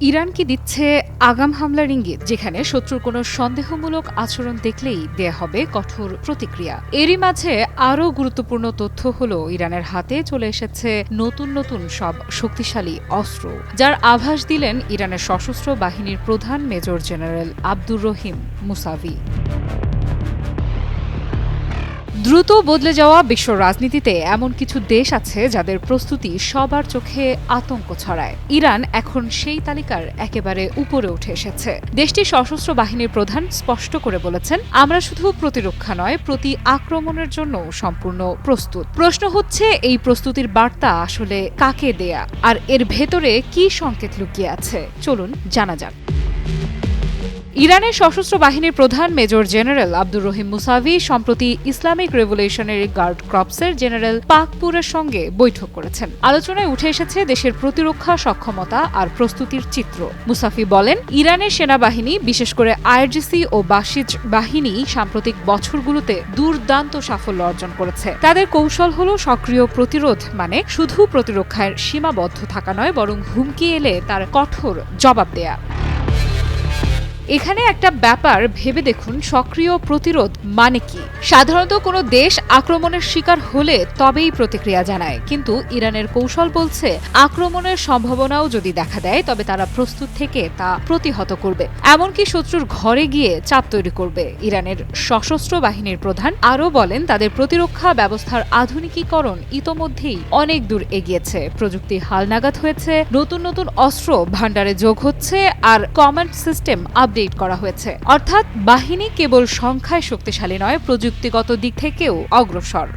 Iran কি দিচ্ছে আগাম হামলার ইঙ্গিত, যেখানে শত্রুর কোনো সন্দেহমূলক আচরণ দেখলেই দেয়া হবে কঠোর প্রতিক্রিয়া। এরই মাঝে আরও গুরুত্বপূর্ণ তথ্য হল, ইরানের হাতে চলে এসেছে নতুন নতুন সব শক্তিশালী অস্ত্র, যার আভাস দিলেন ইরানের সশস্ত্র বাহিনীর প্রধান major general Abdur Rahim Mousavi. দ্রুত বদলে যাওয়া বিশ্ব রাজনীতিতে এমন কিছু দেশ আছে যাদের প্রস্তুতি সবার চোখে আতঙ্ক ছড়ায়। ইরান এখন সেই তালিকার একেবারে উপরে উঠে এসেছে। দেশটির সশস্ত্র বাহিনীর প্রধান স্পষ্ট করে বলেছেন, আমরা শুধু প্রতিরক্ষা নয়, প্রতি আক্রমণের জন্য সম্পূর্ণ প্রস্তুত। প্রশ্ন হচ্ছে, এই প্রস্তুতির বার্তা আসলে কাকে দেয়া? আর এর ভেতরে কি সংকেত লুকিয়ে আছে? চলুন জানা যাক। ইরানের সশস্ত্র বাহিনীর প্রধান major general Abdur Rahim Mousavi সম্প্রতি ইসলামিক রেভলিউশনারি গার্ড ক্রপসের জেনারেল পাকপুরের সঙ্গে বৈঠক করেছেন। আলোচনায় উঠে এসেছে দেশের প্রতিরক্ষা সক্ষমতা আর প্রস্তুতির চিত্র। মুসাফি বলেন, ইরানের সেনাবাহিনী, বিশেষ করে আইআরজিসি ও বাসিজ বাহিনী, সাম্প্রতিক বছরগুলোতে দুর্দান্ত সাফল্য অর্জন করেছে। তাদের কৌশল হল সক্রিয় প্রতিরোধ মানে শুধু প্রতিরক্ষায় সীমাবদ্ধ থাকা নয়, বরং হুমকি এলে তার কঠোর জবাব দেয়া। এখানে একটা ব্যাপার ভেবে দেখুন, সক্রিয় প্রতিরোধ মানে কি? সাধারণত কোনো দেশ আক্রমণের শিকার হলে তবেই প্রতিক্রিয়া জানায়। কিন্তু ইরানের কৌশল বলছে, আক্রমণের সম্ভাবনাও যদি দেখা দেয়, তবে তারা প্রস্তুত থেকে তা প্রতিহত করবে। এমনকি শত্রুর ঘরে গিয়ে চাপ তৈরি করবে। ইরানের সশস্ত্র বাহিনীর প্রধান আরও বলেন, তাদের প্রতিরক্ষা ব্যবস্থার আধুনিকীকরণ ইতোমধ্যেই অনেক দূর এগিয়েছে। প্রযুক্তি হালনাগাদ হয়েছে, নতুন নতুন অস্ত্র ভাণ্ডারে যোগ হচ্ছে, আর কমান্ড সিস্টেম আপডেট আপডেট করা হয়েছে। অর্থাৎ বাহিনী কেবল সংখ্যায় শক্তিশালী নয় প্রযুক্তিগত দিক থেকেও অগ্রসর।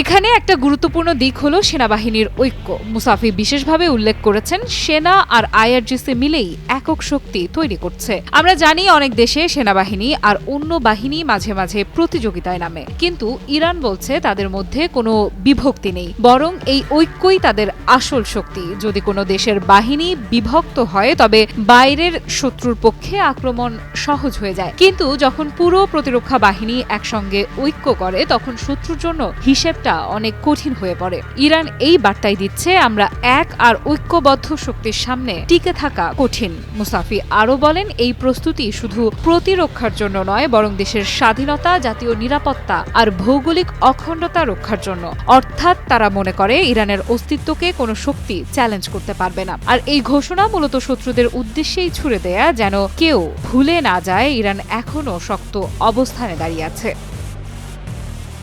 এখানে একটা গুরুত্বপূর্ণ দিক হলো সেনাবাহিনীর ঐক্য। মুসাফি বিশেষভাবে উল্লেখ করেছেন, সেনা আর আইআরজিসি মিলেই একক শক্তি তৈরি করছে। আমরা জানি অনেক দেশে সেনাবাহিনী আর অন্য বাহিনী মাঝে মাঝে প্রতিযোগিতায় নামে। কিন্তু ইরান বলছে তাদের মধ্যে কোনো বিভক্তি নেই। বরং এই ঐক্যই তাদের আসল শক্তি। যদি কোনো দেশের বাহিনী বিভক্ত হয়, তবে বাইরের শত্রুর পক্ষে আক্রমণ সহজ হয়ে যায়। কিন্তু যখন পুরো প্রতিরক্ষা বাহিনী একসঙ্গে ঐক্য করে, তখন শত্রুর জন্য হিসেব কাজটা অনেক কঠিন হয়ে পড়ে। ইরান এই বার্তাই দিচ্ছে, আমরা এক আর ঐক্যবদ্ধ শক্তির সামনে টিকে থাকা কঠিন। মুসাফি আরও বলেন, এই প্রস্তুতি শুধু প্রতিরক্ষার জন্য নয়, বরং দেশের স্বাধীনতা, জাতীয় নিরাপত্তা আর ভৌগোলিক অখণ্ডতা রক্ষার জন্য। অর্থাৎ তারা মনে করে, ইরানের অস্তিত্বকে কোনো শক্তি চ্যালেঞ্জ করতে পারবে না। আর এই ঘোষণা মূলত শত্রুদের উদ্দেশ্যেই ছুড়ে দেয়া, যেন কেউ ভুলে না যায়, ইরান এখনও শক্ত অবস্থানে দাঁড়িয়ে আছে।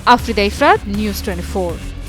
Afrida Ifrat, News 24.